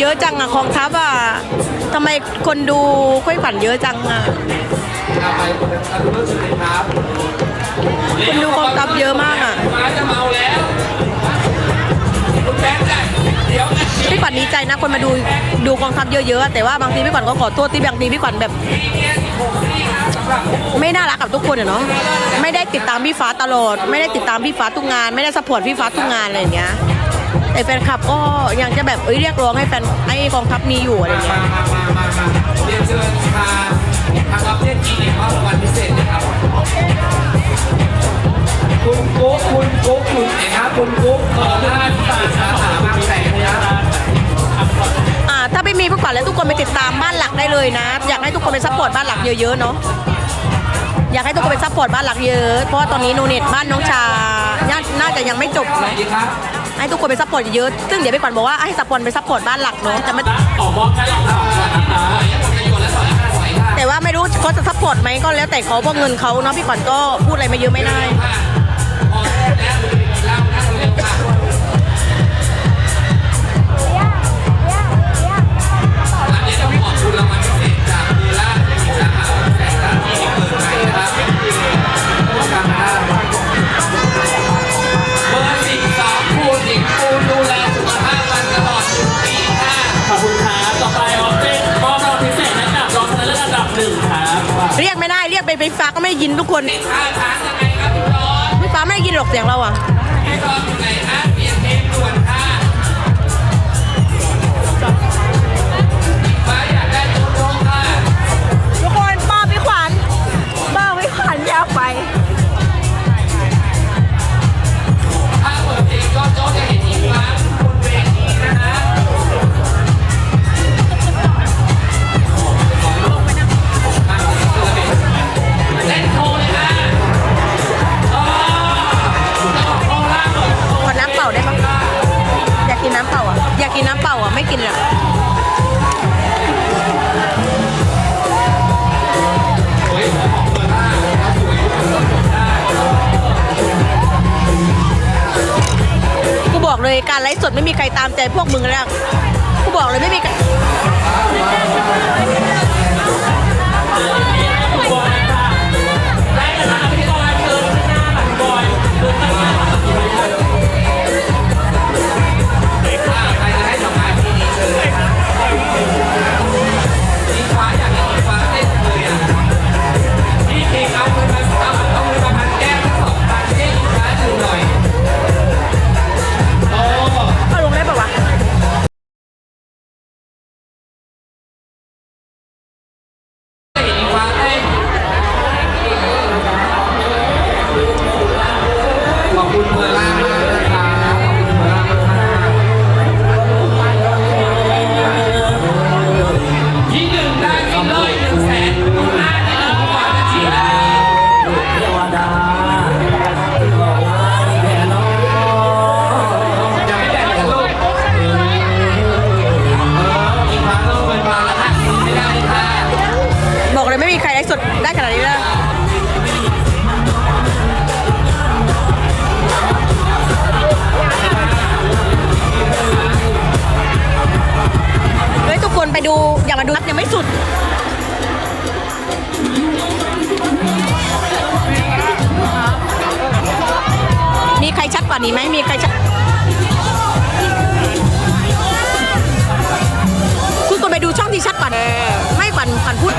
เยอะจังอะของทัพอะทำไมคนดูค่อยขวัญเยอะจังอะเอากคนดูกองทัพเยอะมากอะมาจะพี่ขวัญดีใจนะคนมาดูดูกองทัพเยอะๆแต่ว่าบางทีพี่ขวัญก็ขอโทษที่บางทีพี่ขวัญแบบ ไม่น่ารักกับทุกคนอะเนาะไม่ได้ติดตามพี่ฟ้าตลอด ไม่ได้ติดตามพี่ฟ้าทุกงาน ไม่ได้สปอร์ตพี่ฟ้าทุกงานอะไรอย่างเงี้ย แต่แฟนคลับก็ยังจะแบบเอ้ยเรียกร้องให้แฟนให้กองทัพมีอยู่อะไรเงี้ยมามามามาเรียนเชิญทางทางรับเล่นกีนมอบรางวัลพิเศษนะครับคุณกุ๊กคุณกุ๊กคุณไหนครับคุณกุ๊กเปิดหน้าที่สาขาบางแสนนะครับอ่าถ้าไม่มีพี่ขวัญแล้วทุกคนไปติดตามบ้านหลักได้เลยนะ อยากให้ทุกคนไปซัพพอร์ตบ้านหลักเยอะๆเนาะอยากให้ทุกคนไปซัพพอร์ตบ้านหลักเยอะ เพราะว่าตอนนี้โนเน็ตบ้านน้องชา น่าจะยังไม่จบนะครับ ให้ทุกคนไปซัพพอร์ตเยอะๆซึ่งเดี๋ยวพี่ขวัญบอกว่าให้ซัพพอร์ตไปซัพพอร์ตบ้านหลักเนาะแต่ไม่ขอมอบแค่รองเท้านะคะแต่ว่าไม่รู้เขาจะซัพพอร์ตไหมก็แล้วแต่เขาเพราะเงินเขาเนาะพี่ขวัญก็พูดอะไรไม่เยอะไม่ได้ ไม่ไปไฟฟ้าก็ไม่ยินทุกคนไม่ฟฟ้าไม่ยินหรอกเสียงเราอะ กูบอกเลยการไลฟ์สดไม่มีใครตามใจพวกมึงแล้วกูบอกเลยไม่มีใคร กว่านี้ไหมมีใครชัดคุณควรไปดูช่องที่ชัดกว่าไม่ฝันฝันพูด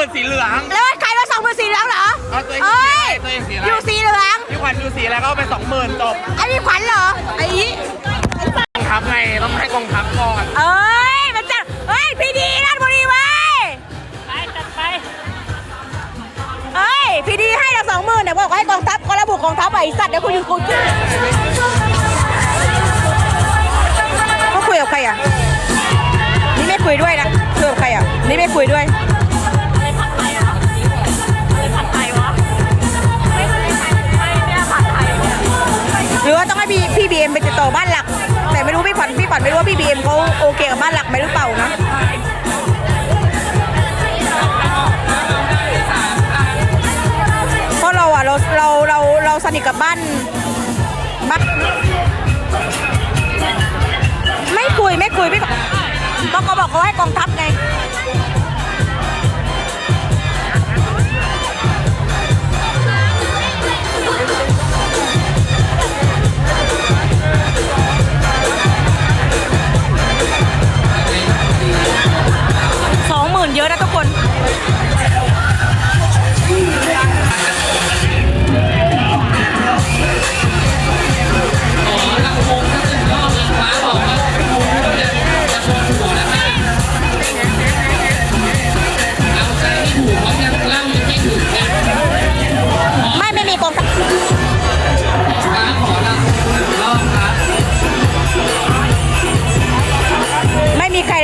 มั้งแล้วใครว่าสองหมื่นสีเหลืองเหรอเอาตัวเองเอ้ยตัวเองสีอะไรอยู่สีเหลืองพี่ขวัญดูสีอะไรก็เอาไปสองหมื่นจบไอ้พี่ขวัญเหรอไอ้อีกองทัพไงต้องให้กองทัพก่อนเอ้ยมันจะเฮ้ยพี่ดีราชบุรีเว้ยไปจัดไปเอ้ยพี่ดีให้เราสองหมื่นเดี๋ยวบอกว่าให้กองทัพก็ระบุกองทัพไปไอ้สัตว์เดี๋ยวคุณยิงกูเขาคุยกับใครอะนี่ไม่คุยด้วยนะคุยกับใครอะนี่ไม่คุยด้วย พี่พี่บีเอ็มไปติดต่อบ้านหลัก แต่ไม่รู้พี่ขวัญพี่ขวัญไม่รู้ว่าพี่บีเอ็มเขาโอเคกับบ้านหลักไหมหรือเปล่านะเพราะเราอะเราเราเราเราสนิทกับบ้านบ้านไม่คุยไม่คุยพี่เพราะเขาบอกเขาให้กองทัพไง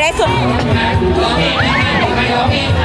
ไม่มีใครไร้สุด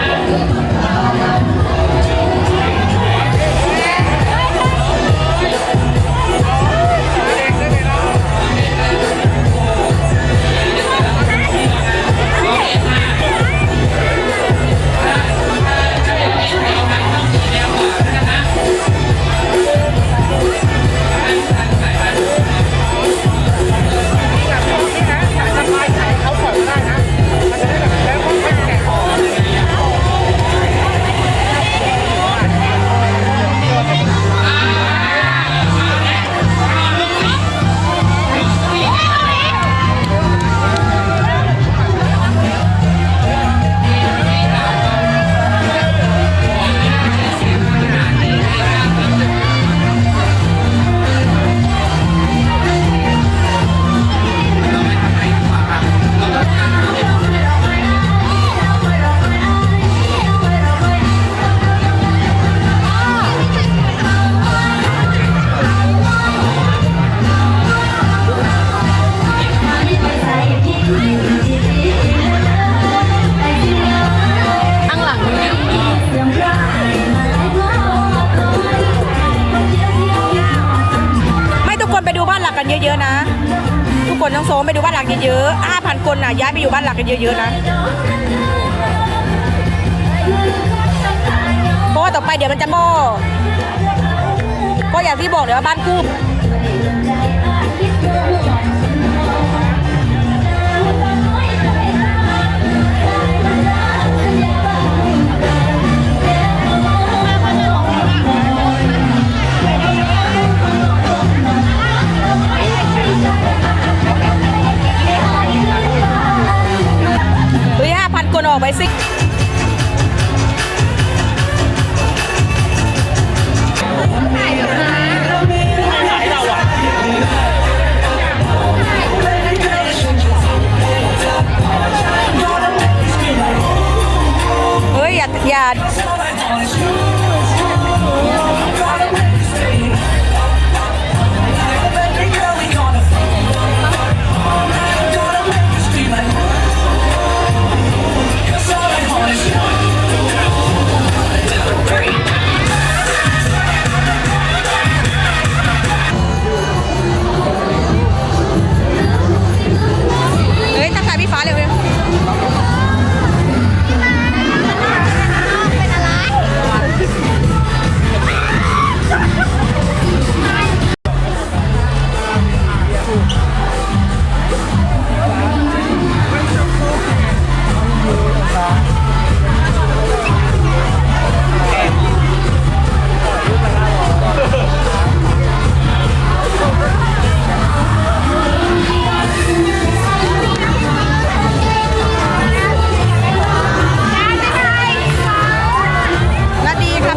กันเยอะๆนะ ทุกคนต้องโซมไปดูบ้านหลักเยอะๆอ้าพันคนน่ะย้ายไปอยู่บ้านหลักกันเยอะๆนะเพราะว่าต่อไปเดี๋ยวมันจะโม่ก็อย่างที่บอกเดี๋ยวว่าบ้านคู่ ห้